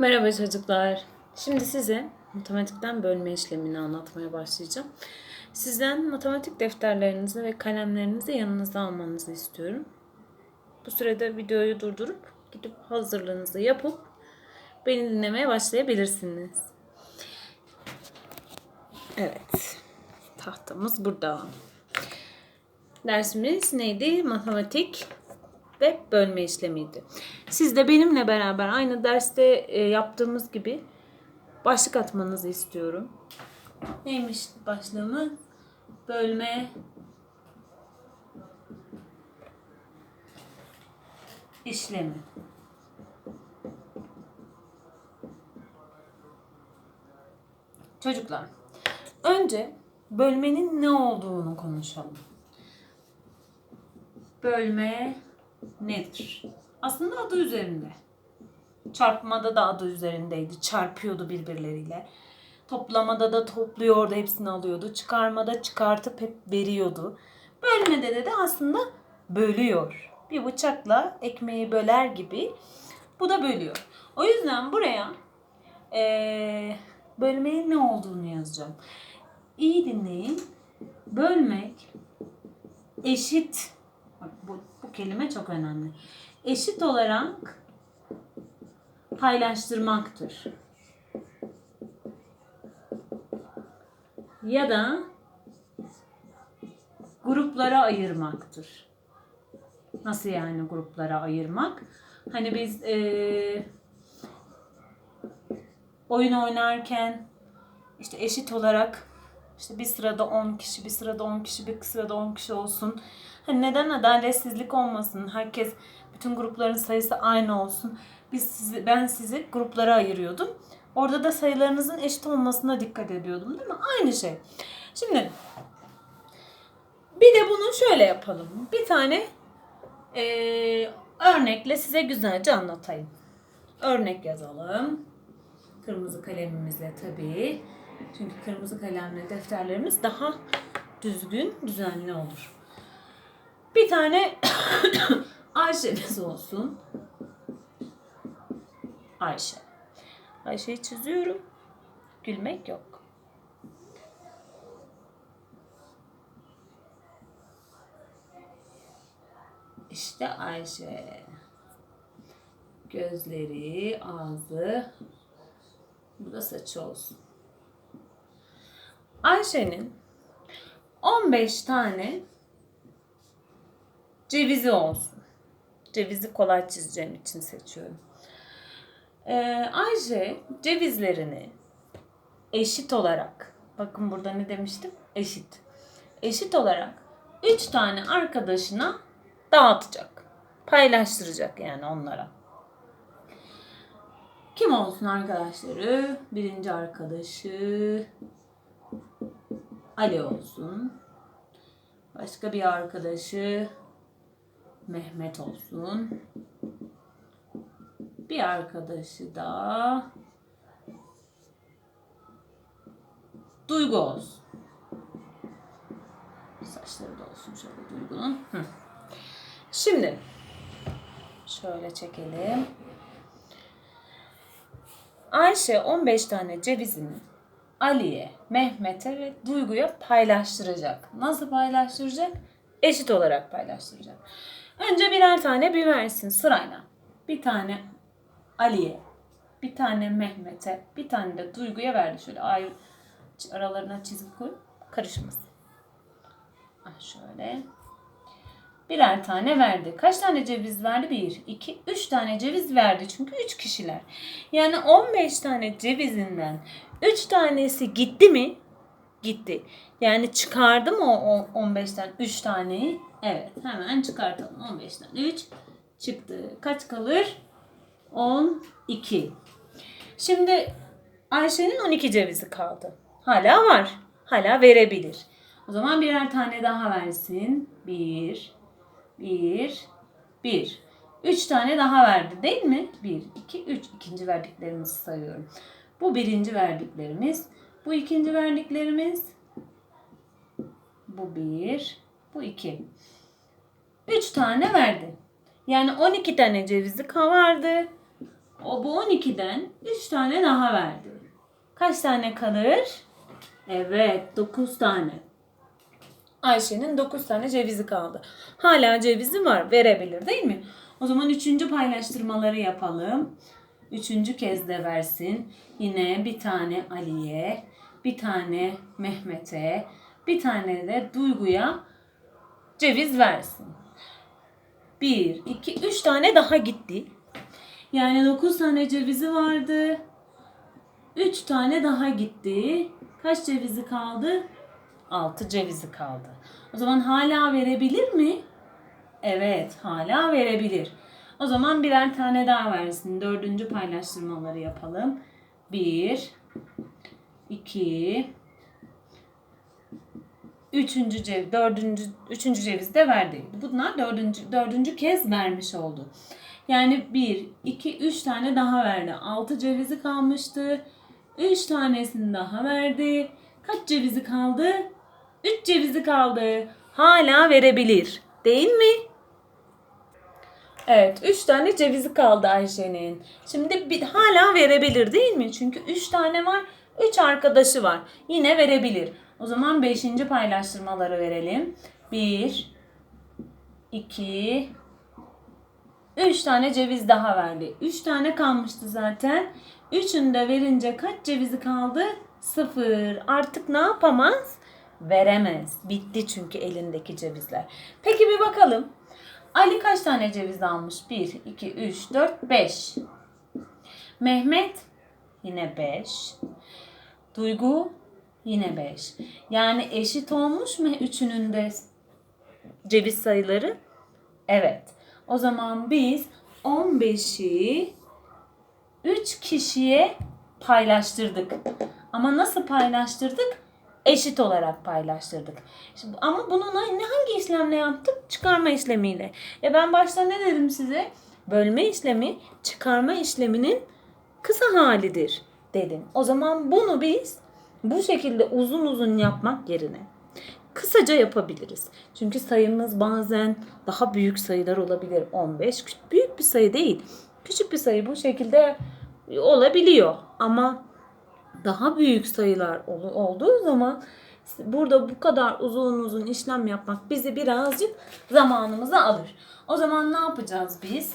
Merhaba çocuklar. Şimdi size matematikten bölme işlemini anlatmaya başlayacağım. Sizden matematik defterlerinizi ve kalemlerinizi yanınıza almanızı istiyorum. Bu sürede videoyu durdurup gidip hazırlığınızı yapıp beni dinlemeye başlayabilirsiniz. Evet. Tahtamız burada. Dersimiz neydi? Matematik ve bölme işlemiydi. Siz de benimle beraber aynı derste e, yaptığımız gibi başlık atmanızı istiyorum. Neymiş başlığımız? Bölme işlemi. Çocuklar, önce bölmenin ne olduğunu konuşalım. Bölme nedir? Aslında adı üzerinde. Çarpmada da adı üzerindeydi. Çarpıyordu birbirleriyle. Toplamada da topluyordu, hepsini alıyordu. Çıkarmada çıkartıp hep veriyordu. Bölmede de, de aslında bölüyor. Bir bıçakla ekmeği böler gibi bu da bölüyor. O yüzden buraya eee bölmenin ne olduğunu yazacağım. İyi dinleyin. Bölmek eşit bu, kelime çok önemli. Eşit olarak paylaştırmaktır. Ya da gruplara ayırmaktır. Nasıl yani gruplara ayırmak? Hani biz eee oyun oynarken işte eşit olarak işte bir sırada 10 kişi, bir sırada 10 kişi, bir sırada 10 kişi olsun. Hani neden adaletsizlik olmasın? Herkes bütün grupların sayısı aynı olsun. Biz sizi, ben sizi gruplara ayırıyordum. Orada da sayılarınızın eşit olmasına dikkat ediyordum değil mi? Aynı şey. Şimdi bir de bunu şöyle yapalım. Bir tane eee, örnekle size güzelce anlatayım. Örnek yazalım. Kırmızı kalemimizle tabii. Çünkü kırmızı kalemle defterlerimiz daha düzgün, düzenli olur. Bir tane Ayşe'miz olsun. Ayşe. Ayşe'yi çiziyorum. Gülmek yok. İşte Ayşe. Gözleri, ağzı. Bu da saçı olsun. Ayşe'nin 15 tane cevizi olsun. Cevizi kolay çizeceğim için seçiyorum. Ee, Ayşe cevizlerini eşit olarak, bakın burada ne demiştim? Eşit. Eşit olarak 3 tane arkadaşına dağıtacak. Paylaştıracak yani onlara. Kim olsun arkadaşları? Birinci arkadaşı Ali olsun. Başka bir arkadaşı Mehmet olsun. Bir arkadaşı da Duygu olsun. Saçları da olsun şöyle Duygu'nun. Şimdi şöyle çekelim. Ayşe 15 tane cevizini Ali'ye, Mehmet'e ve Duygu'ya paylaştıracak. Nasıl paylaştıracak? Eşit olarak paylaştıracak. Önce birer tane bir versin sırayla. Bir tane Ali'ye, bir tane Mehmet'e, bir tane de Duygu'ya verdi. Şöyle ay aralarına çizgi koy, karışmasın. Ah şöyle. Birer tane verdi. Kaç tane ceviz verdi? Bir, iki, üç tane ceviz verdi. Çünkü üç kişiler. Yani 15 tane cevizinden üç tanesi gitti mi? Gitti. Yani çıkardı mı o 15'ten 3 taneyi? Evet. Hemen çıkartalım. 15'ten 3 çıktı. Kaç kalır? 12. Şimdi Ayşe'nin 12 cevizi kaldı. Hala var. Hala verebilir. O zaman birer tane daha versin. 1, bir, bir. Üç tane daha verdi değil mi? Bir, iki, üç. İkinci verdiklerimizi sayıyorum. Bu birinci verdiklerimiz. Bu ikinci verdiklerimiz. Bu bir. Bu iki. Üç tane verdi. Yani 12 tane cevizi vardı. O bu 12'den 3 tane daha verdi. Kaç tane kalır? Evet 9 tane. Ayşe'nin 9 tane cevizi kaldı. Hala cevizi var verebilir değil mi? O zaman üçüncü paylaştırmaları yapalım. Üçüncü kez de versin. Yine bir tane Ali'ye, bir tane Mehmet'e, bir tane de Duygu'ya ceviz versin. Bir, iki, üç tane daha gitti. Yani dokuz tane cevizi vardı. Üç tane daha gitti. Kaç cevizi kaldı? Altı cevizi kaldı. O zaman hala verebilir mi? Evet, hala verebilir. O zaman birer tane daha versin. Dördüncü paylaştırmaları yapalım. Bir, iki, üçüncü ceviz, dördüncü, üçüncü ceviz de verdi. Bunlar dördüncü, dördüncü kez vermiş oldu. Yani bir, iki, üç tane daha verdi. Altı cevizi kalmıştı. Üç tanesini daha verdi. Kaç cevizi kaldı? Üç cevizi kaldı. Hala verebilir. Değil mi? Evet, 3 tane cevizi kaldı Ayşe'nin. Şimdi bir, hala verebilir değil mi? Çünkü 3 tane var, 3 arkadaşı var. Yine verebilir. O zaman 5. paylaştırmaları verelim. 1 2 3 tane ceviz daha verdi. 3 tane kalmıştı zaten. Üçünü de verince kaç cevizi kaldı? 0. Artık ne yapamaz? Veremez. Bitti çünkü elindeki cevizler. Peki bir bakalım. Ali kaç tane ceviz almış? 1, 2, 3, 4, 5. Mehmet yine 5. Duygu yine 5. Yani eşit olmuş mu üçünün de ceviz sayıları? Evet. O zaman biz 15'i 3 kişiye paylaştırdık. Ama nasıl paylaştırdık? Eşit olarak paylaştırdık. Şimdi, ama bunu ne, hangi işlemle yaptık? Çıkarma işlemiyle. E ben başta ne dedim size? Bölme işlemi çıkarma işleminin kısa halidir dedim. O zaman bunu biz bu şekilde uzun uzun yapmak yerine kısaca yapabiliriz. Çünkü sayımız bazen daha büyük sayılar olabilir. 15 büyük bir sayı değil. Küçük bir sayı bu şekilde olabiliyor. Ama daha büyük sayılar olduğu zaman burada bu kadar uzun uzun işlem yapmak bizi birazcık zamanımızı alır. O zaman ne yapacağız biz?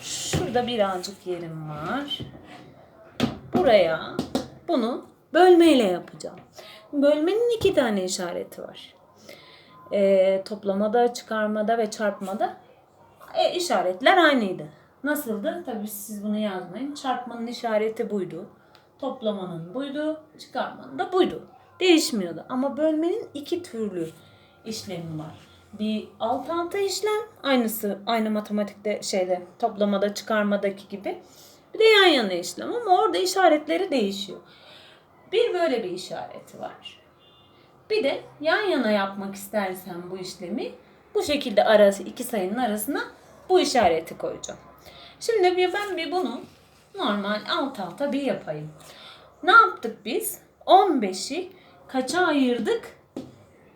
Şurada birazcık yerim var. Buraya bunu bölmeyle yapacağım. Bölmenin iki tane işareti var. E, toplamada, çıkarmada ve çarpmada e, işaretler aynıydı. Nasıldı? Tabii siz bunu yazmayın. Çarpmanın işareti buydu. Toplamanın buydu. Çıkarmanın da buydu. Değişmiyordu. Ama bölmenin iki türlü işlemi var. Bir alt alta işlem aynısı aynı matematikte şeyde toplamada çıkarmadaki gibi. Bir de yan yana işlem ama orada işaretleri değişiyor. Bir böyle bir işareti var. Bir de yan yana yapmak istersen bu işlemi bu şekilde arası iki sayının arasına bu işareti koyacağım. Şimdi bir ben bir bunu normal alt alta bir yapayım. Ne yaptık biz? 15'i kaça ayırdık?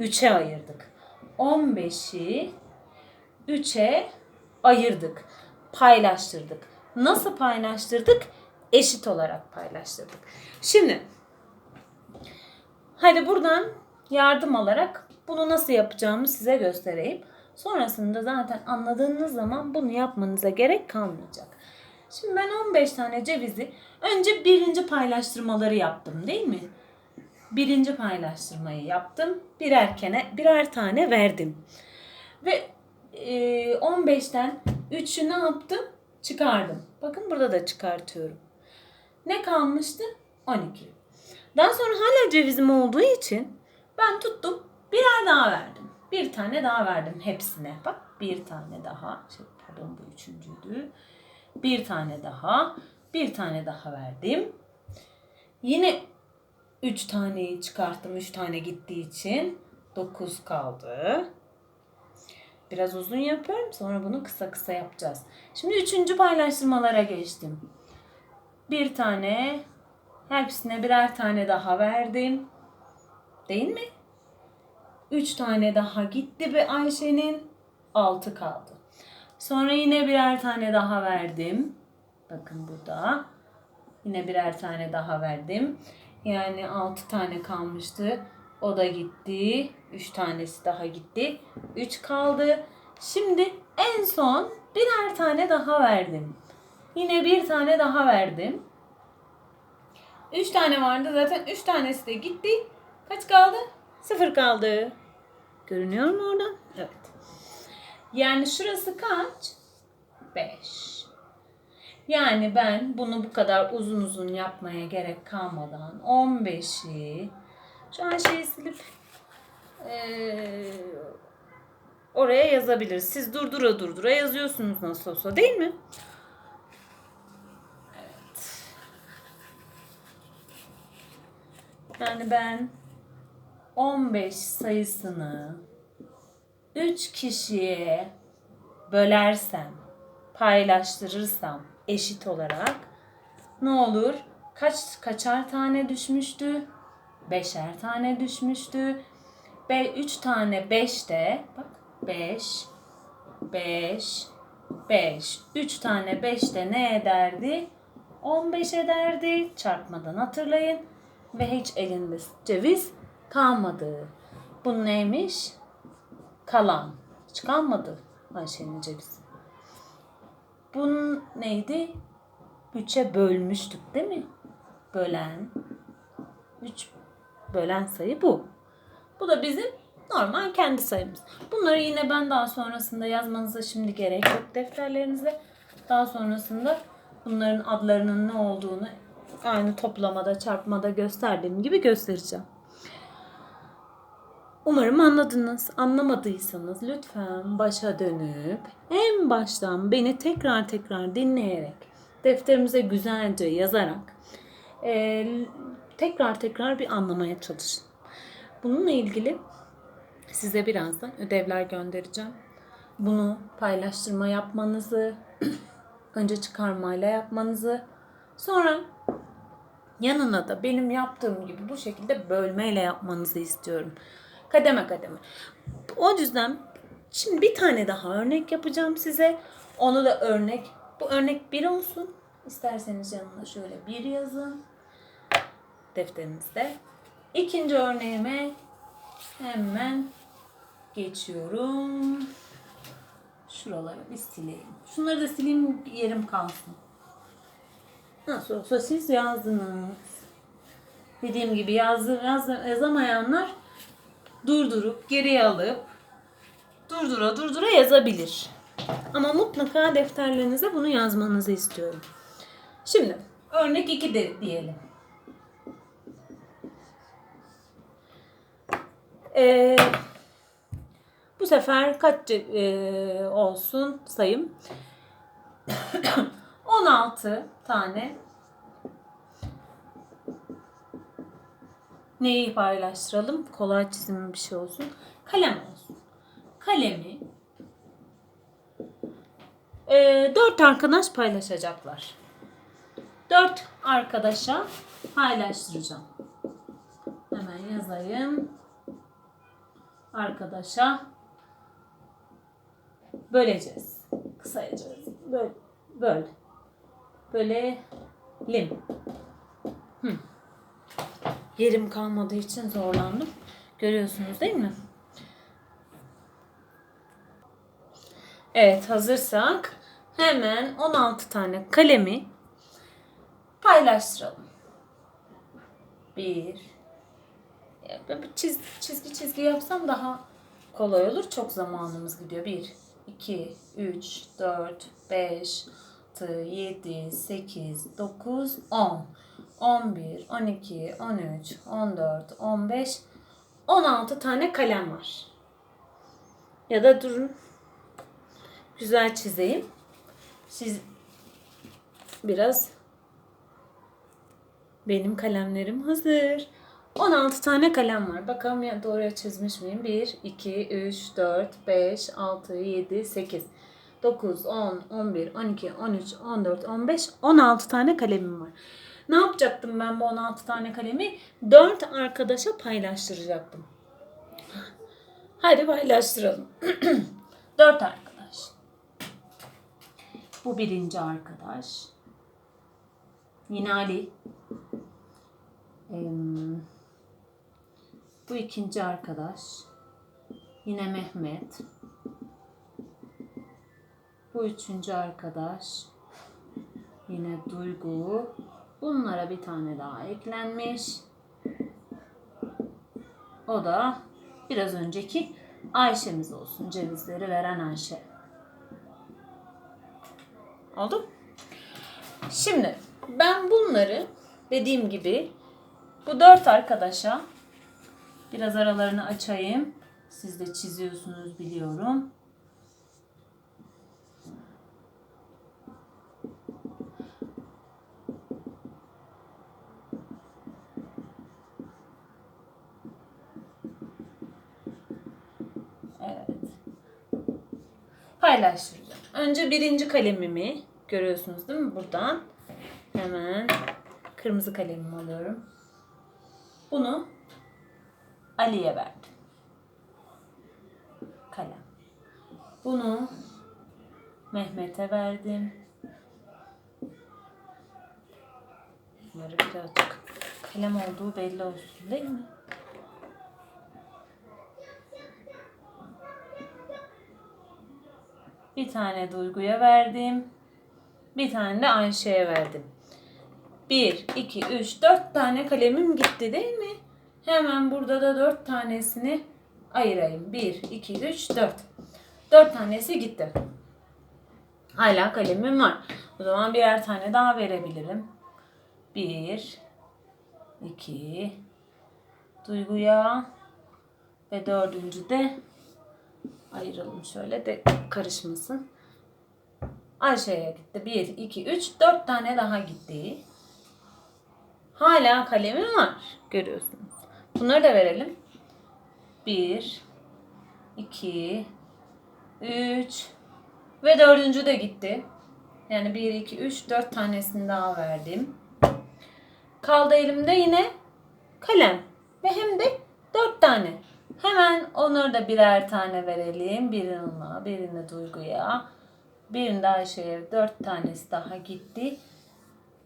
3'e ayırdık. 15'i 3'e ayırdık. Paylaştırdık. Nasıl paylaştırdık? Eşit olarak paylaştırdık. Şimdi hadi buradan yardım alarak bunu nasıl yapacağımı size göstereyim. Sonrasında zaten anladığınız zaman bunu yapmanıza gerek kalmayacak. Şimdi ben 15 tane cevizi önce birinci paylaştırmaları yaptım değil mi? Birinci paylaştırmayı yaptım. Birer, kene, birer tane verdim. Ve e, 15'ten 3'ü ne yaptım? Çıkardım. Bakın burada da çıkartıyorum. Ne kalmıştı? 12. Daha sonra hala cevizim olduğu için ben tuttum birer daha verdim. Bir tane daha verdim hepsine. Bak bir tane daha. Şey, pardon bu üçüncüydü. Bir tane daha. Bir tane daha verdim. Yine 3 taneyi çıkarttım. 3 tane gittiği için 9 kaldı. Biraz uzun yapıyorum. Sonra bunu kısa kısa yapacağız. Şimdi üçüncü paylaştırmalara geçtim. Bir tane, hepsine birer tane daha verdim. Değil mi? Üç tane daha gitti ve Ayşe'nin altı kaldı. Sonra yine birer tane daha verdim. Bakın burada. Yine birer tane daha verdim. Yani 6 tane kalmıştı. O da gitti. 3 tanesi daha gitti. 3 kaldı. Şimdi en son birer tane daha verdim. Yine bir tane daha verdim. 3 tane vardı zaten 3 tanesi de gitti. Kaç kaldı? 0 kaldı. Görünüyor mu orada? Yani şurası kaç? 5. Yani ben bunu bu kadar uzun uzun yapmaya gerek kalmadan 15'i şu an şeyi silip eee, oraya yazabiliriz. Siz durdura durdura yazıyorsunuz nasıl olsa değil mi? Evet. Yani ben 15 sayısını 3 kişiye bölersem, paylaştırırsam eşit olarak ne olur? Kaç kaçar tane düşmüştü? Beşer tane düşmüştü. Ve 3 tane 5 de bak 5 5 5 3 tane 5 de ne ederdi? 15 ederdi. Çarpmadan hatırlayın. Ve hiç elinde ceviz kalmadı. Bu neymiş? Kalan. Hiç kalmadı Ayşe'nin cevizi. Bunun neydi? Üçe bölmüştük değil mi? Bölen. Üç bölen sayı bu. Bu da bizim normal kendi sayımız. Bunları yine ben daha sonrasında yazmanıza şimdi gerek yok defterlerinize. Daha sonrasında bunların adlarının ne olduğunu aynı toplamada, çarpmada gösterdiğim gibi göstereceğim. Umarım anladınız. Anlamadıysanız lütfen başa dönüp en baştan beni tekrar tekrar dinleyerek defterimize güzelce yazarak eee, tekrar tekrar bir anlamaya çalışın. Bununla ilgili size birazdan ödevler göndereceğim. Bunu paylaştırma yapmanızı, önce çıkarmayla yapmanızı, sonra yanına da benim yaptığım gibi bu şekilde bölmeyle yapmanızı istiyorum. Kademe kademe. O yüzden şimdi bir tane daha örnek yapacağım size. Onu da örnek, bu örnek bir olsun. İsterseniz yanına şöyle bir yazın defterinizde. İkinci örneğime hemen geçiyorum. Şuraları bir sileyim. Şunları da sileyim yerim kalsın. Nasıl olsa siz yazdınız. Dediğim gibi yazdı, yaz, yazamayanlar durdurup geriye alıp durdura durdura yazabilir. Ama mutlaka defterlerinize bunu yazmanızı istiyorum. Şimdi örnek 2 de diyelim. Ee, bu sefer kaç e, olsun sayım? 16 tane neyi paylaştıralım? Kolay çizimli bir şey olsun. Kalem olsun. Kalemi e, dört arkadaş paylaşacaklar. Dört arkadaşa paylaştıracağım. Hemen yazayım. Arkadaşa böleceğiz. Kısayacağız. Böl. Böl. Bölelim. Hı. Yerim kalmadığı için zorlandım. Görüyorsunuz değil mi? Evet hazırsak hemen 16 tane kalemi paylaştıralım. Bir. Ben bir çiz, çizgi çizgi yapsam daha kolay olur. Çok zamanımız gidiyor. Bir, iki, üç, dört, beş, altı, yedi, sekiz, dokuz, on. 11, 12, 13, 14, 15, 16 tane kalem var. Ya da durun. Güzel çizeyim. Siz biraz benim kalemlerim hazır. 16 tane kalem var. Bakalım ya doğruya çizmiş miyim? 1, 2, 3, 4, 5, 6, 7, 8, 9, 10, 11, 12, 13, 14, 15, 16 tane kalemim var. Ne yapacaktım ben bu 16 tane kalemi? 4 arkadaşa paylaştıracaktım. Hadi paylaştıralım. 4 arkadaş. Bu birinci arkadaş. Yine Ali. Bu ikinci arkadaş. Yine Mehmet. Bu üçüncü arkadaş. Yine Duygu. Bunlara bir tane daha eklenmiş. O da biraz önceki Ayşe'miz olsun. Cevizleri veren Ayşe. Oldu? Şimdi ben bunları dediğim gibi bu dört arkadaşa biraz aralarını açayım. Siz de çiziyorsunuz biliyorum. Evet. Paylaştıracağım. Önce birinci kalemimi görüyorsunuz değil mi buradan? Hemen kırmızı kalemimi alıyorum. Bunu Ali'ye verdim. Kalem. Bunu Mehmet'e verdim. Bunları birazcık kalem olduğu belli olsun değil mi? Bir tane Duygu'ya verdim. Bir tane de Ayşe'ye verdim. 1, 2, 3, 4 tane kalemim gitti değil mi? Hemen burada da 4 tanesini ayırayım. 1, 2, 3, 4. 4 tanesi gitti. Hala kalemim var. O zaman birer tane daha verebilirim. 1, 2, Duygu'ya ve dördüncü de ayıralım şöyle de karışmasın. Ayşe'ye gitti. 1, 2, 3, 4 tane daha gitti. Hala kalemim var. Görüyorsunuz. Bunları da verelim. 1, 2, 3 ve dördüncü de gitti. Yani 1, 2, 3, 4 tanesini daha verdim. Kaldı elimde yine kalem. Ve hem de 4 tane. Hemen onları da birer tane verelim. Birini ona, Duygu'ya. Birini de Ayşe'ye. 4 tanesi daha gitti.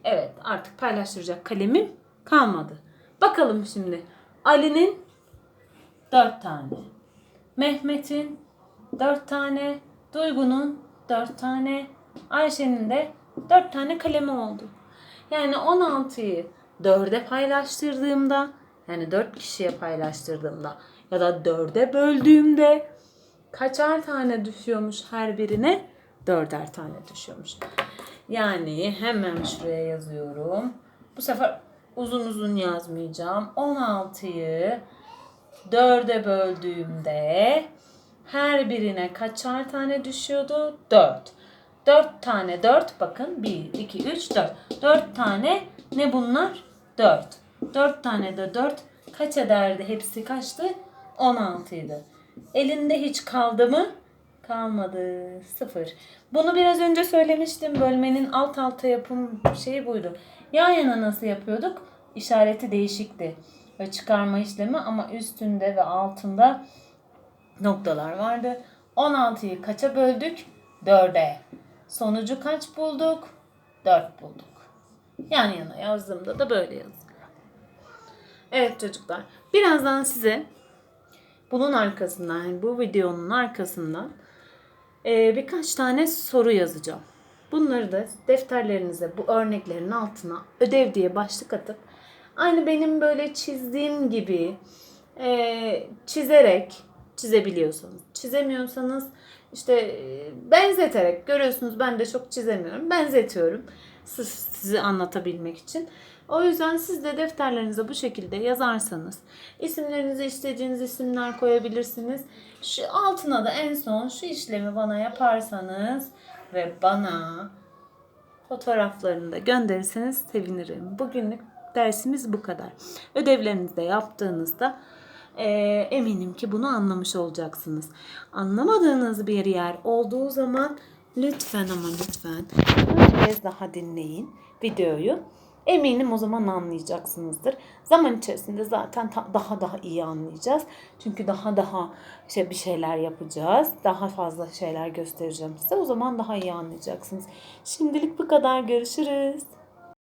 Evet artık paylaştıracak kalemim kalmadı. Bakalım şimdi. Ali'nin 4 tane. Mehmet'in 4 tane. Duygu'nun 4 tane. Ayşe'nin de 4 tane kalemi oldu. Yani 16'yı 4'e paylaştırdığımda yani 4 kişiye paylaştırdığımda ya da 4'e böldüğümde kaçar tane düşüyormuş her birine? 4'er tane düşüyormuş. Yani hemen şuraya yazıyorum. Bu sefer uzun uzun yazmayacağım. 16'yı 4'e böldüğümde her birine kaçar tane düşüyordu? 4. 4 tane 4 bakın 1, 2, 3, 4. 4 tane ne bunlar? 4. 4 tane de 4 kaç ederdi? Hepsi kaçtı? 16 idi. Elinde hiç kaldı mı? Kalmadı. Sıfır. Bunu biraz önce söylemiştim. Bölmenin alt alta yapım şeyi buydu. Yan yana nasıl yapıyorduk? İşareti değişikti. Ve çıkarma işlemi ama üstünde ve altında noktalar vardı. 16'yı kaça böldük? 4'e. Sonucu kaç bulduk? 4 bulduk. Yan yana yazdığımda da böyle yazdım. Evet çocuklar. Birazdan size bunun arkasından, yani bu videonun arkasından e, birkaç tane soru yazacağım. Bunları da defterlerinize bu örneklerin altına ödev diye başlık atıp aynı benim böyle çizdiğim gibi e, çizerek çizebiliyorsanız, çizemiyorsanız işte e, benzeterek görüyorsunuz ben de çok çizemiyorum. Benzetiyorum sizi anlatabilmek için. O yüzden siz de defterlerinize bu şekilde yazarsanız isimlerinizi istediğiniz isimler koyabilirsiniz. Şu altına da en son şu işlemi bana yaparsanız ve bana fotoğraflarını da gönderirseniz sevinirim. Bugünlük dersimiz bu kadar. Ödevlerinizi de yaptığınızda e, eminim ki bunu anlamış olacaksınız. Anlamadığınız bir yer olduğu zaman lütfen ama lütfen bir kez daha dinleyin videoyu. Eminim o zaman anlayacaksınızdır. Zaman içerisinde zaten daha daha iyi anlayacağız. Çünkü daha daha işte bir şeyler yapacağız. Daha fazla şeyler göstereceğim size. O zaman daha iyi anlayacaksınız. Şimdilik bu kadar. Görüşürüz.